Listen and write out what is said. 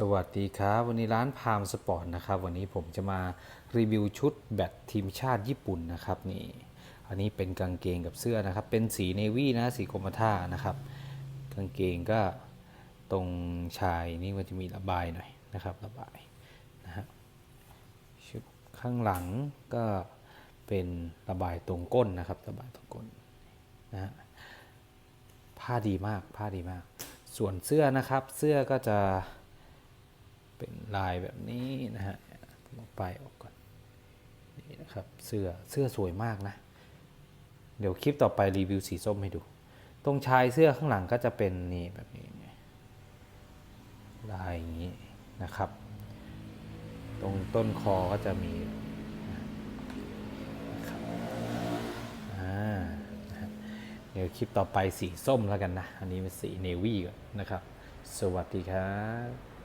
สวัสดีครับวันนี้ร้านพามสปอร์ตนะครับวันนี้ผมจะมารีวิวชุดแบตทีมชาติญี่ปุ่นนะครับนี่อันนี้เป็นกางเกงกับเสื้อนะครับ เป็นสีเนวี่นะสีกรมท่านะครับ กางเกงก็ตรงชายนี่มันจะมีระบายหน่อยนะครับระบายนะฮะชุดข้างหลังก็เป็นระบายตรงก้นนะครับ ระบายตรงก้นนะฮะผ้าดีมากผ้าดีมาก ส่วนเสื้อนะครับเสื้อก็จะ เป็นลายแบบนี้นะฮะผมเอาป้ายออกก่อนนี่นะครับเสื้อเสื้อสวยมากนะ เดี๋ยวคลิปต่อไปรีวิวสีส้มให้ดู ตรงชายเสื้อข้างหลังก็จะเป็นนี่แบบนี้ลายอย่างนี้นะครับ ตรงต้นคอก็จะมีเดี๋ยวคลิปต่อไปสีส้มแล้วกันนะ อันนี้เป็นสีเนวี่ก่อนนะครับ สวัสดีครับ